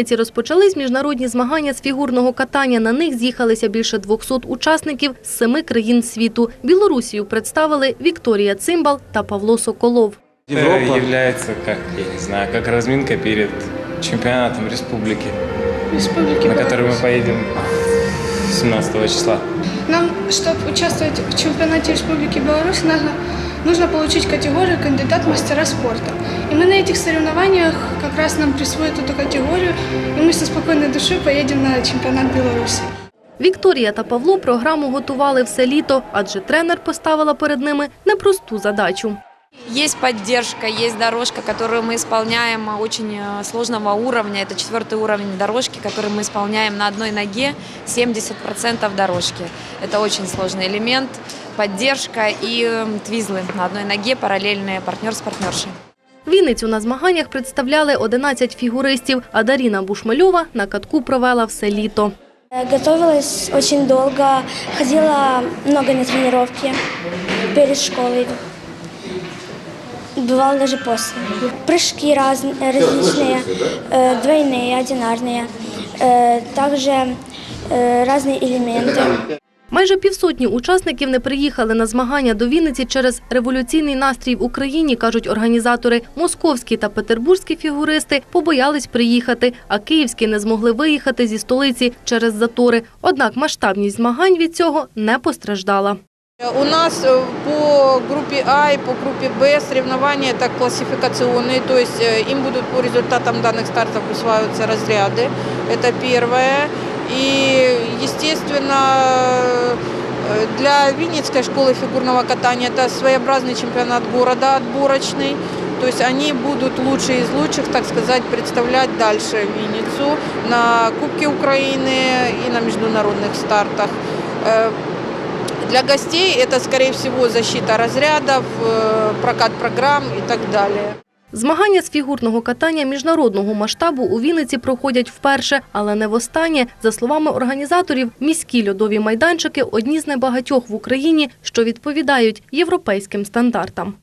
Вінниці розпочались міжнародні змагання з фігурного катання. На них з'їхалися більше 200 учасників з семи країн світу. Білорусію представили Вікторія Цимбал та Павло Соколов. Европа. Это является, как, я не знаю, как разминка перед чемпионатом республики, Республики на который мы Беларусь. поедем 17 числа. Нам, чтобы участвовать в чемпионате Республики Беларусь, нужно, нужно получить категорию кандидат в мастера спорта. И мы на этих соревнованиях как раз нам присвоят эту категорию, и мы со спокойной душой поедем на чемпионат Беларуси. Вікторія та Павло програму готували все літо, адже тренер поставила перед ними непросту задачу. Есть поддержка, есть дорожка, которую мы исполняем а, очень э, сложного уровня. Это четвертый уровень дорожки, который мы исполняем на одной ноге 70% дорожки. Это очень сложный элемент. Поддержка и э, твизлы на одной ноге, параллельные партнер с партнершей. Вінницю на змаганнях представляли 11 фігуристів, а Даріна Бушмальова на катку провела все літо. Э, Готовилась очень долго, ходила много на тренировки перед школой. Бывало даже после. Прыжки раз, различные, э, двойные, одинарные, э, также э, разные элементы. Майже півсотні учасників не приїхали на змагання до Вінниці через революційний настрій в Україні, кажуть організатори. Московські та петербурзькі фігуристи побоялись приїхати, а київські не змогли виїхати зі столиці через затори. Однак масштабність змагань від цього не постраждала. У нас э, по группе А и по группе Б соревнования это классификационные, то есть э, им будут по результатам данных стартов присваиваться разряды. Это первое. И, естественно, э, для Винницкой школы фигурного катания это своеобразный чемпионат города отборочный. То есть они будут лучшие из лучших, так сказать, представлять дальше Винницу на Кубке Украины и на международных стартах. Э, для гостей это, скорее всего, защита разрядов, э, прокат программ и так далее. Змагання з фігурного катання міжнародного масштабу у Вінниці проходять вперше, але не востаннє. За словами організаторів, міські льодові майданчики – одні з небагатьох в Україні, що відповідають європейським стандартам.